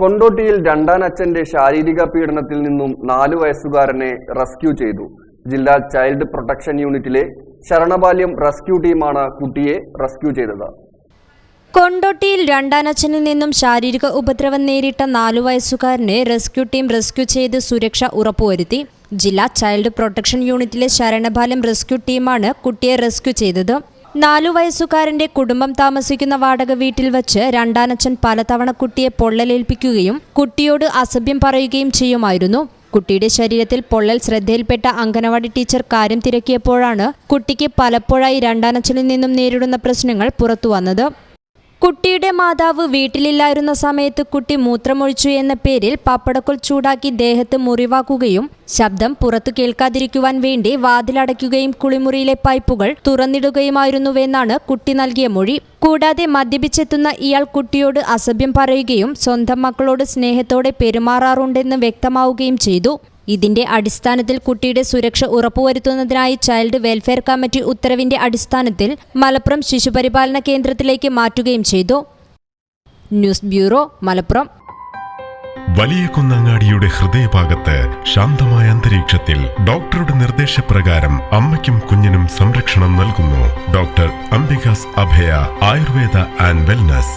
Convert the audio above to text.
കൊണ്ടോട്ടിയിൽ രണ്ടാനച്ഛന്റെ ശാരീരിക പീഡനത്തിൽ നിന്നും നാലു വയസ്സുകാരനെ റെസ്ക്യൂ ചെയ്തു. ജില്ലാ ചൈൽഡ് പ്രൊട്ടക്ഷൻ യൂണിറ്റിലെ ശരണബാല്യം റെസ്ക്യൂ ടീമാണ് കുട്ടിയെ റെസ്ക്യൂ ചെയ്തത്. കൊണ്ടോട്ടിയിൽ രണ്ടാനച്ഛനിൽ നിന്നും ശാരീരിക ഉപദ്രവം നേരിട്ട നാലു വയസ്സുകാരനെ റെസ്ക്യൂ ടീം റെസ്ക്യൂ ചെയ്ത് സുരക്ഷ ഉറപ്പുവരുത്തി. ജില്ലാ ചൈൽഡ് പ്രൊട്ടക്ഷൻ യൂണിറ്റിലെ ശരണബാലം റെസ്ക്യൂ ടീമാണ് കുട്ടിയെ റെസ്ക്യൂ ചെയ്തത്. നാലു വയസ്സുകാരന്റെ കുടുംബം താമസിക്കുന്ന വാടക വീട്ടിൽ വച്ച് രണ്ടാനച്ഛൻ പലതവണ കുട്ടിയെ പൊള്ളലേൽപ്പിക്കുകയും കുട്ടിയോട് അസഭ്യം പറയുകയും ചെയ്യുമായിരുന്നു. കുട്ടിയുടെ ശരീരത്തിൽ പൊള്ളൽ ശ്രദ്ധയിൽപ്പെട്ട അംഗനവാടി ടീച്ചർ കാര്യം തിരക്കിയപ്പോഴാണ് കുട്ടിക്ക് പലപ്പോഴായി രണ്ടാനച്ഛനിൽ നിന്നും നേരിടുന്ന പ്രശ്നങ്ങൾ പുറത്തുവന്നത് കുട്ടിയുടെ മാതാവ് വീട്ടിലില്ലായിരുന്ന സമയത്ത് കുട്ടി മൂത്രമൊഴിച്ചു എന്ന പേരിൽ പപ്പടക്കൊൽ ചൂടാക്കി ദേഹത്ത് മുറിവാക്കുകയും ശബ്ദം പുറത്തു കേൾക്കാതിരിക്കുവാൻ വേണ്ടി വാതിലടയ്ക്കുകയും കുളിമുറിയിലെ പൈപ്പുകൾ തുറന്നിടുകയുമായിരുന്നുവെന്നാണ് കുട്ടി നൽകിയ മൊഴി. കൂടാതെ മദ്യപിച്ചെത്തുന്ന ഇയാൾ കുട്ടിയോട് അസഭ്യം പറയുകയും സ്വന്തം മക്കളോട് സ്നേഹത്തോടെ പെരുമാറാറുണ്ടെന്ന് വ്യക്തമാവുകയും ചെയ്തു. ഇതിന്റെ അടിസ്ഥാനത്തിൽ കുട്ടിയുടെ സുരക്ഷ ഉറപ്പുവരുത്തുന്നതിനായി ചൈൽഡ് വെൽഫെയർ കമ്മിറ്റി ഉത്തരവിന്റെ അടിസ്ഥാനത്തിൽ മലപ്പുറം ശിശുപരിപാലന കേന്ദ്രത്തിലേക്ക് മാറ്റുകയും ചെയ്തു. News bureau Malappuram. വലിയ കുന്നങ്ങാടിയുടെ ഹൃദയഭാഗത്ത് ശാന്തമായ അന്തരീക്ഷത്തിൽ ഡോക്ടറുടെ നിർദ്ദേശപ്രകാരം അമ്മയ്ക്കും കുഞ്ഞിനും സംരക്ഷണം നൽകുന്നു doctor Ambika's Abhaya Ayurveda and wellness.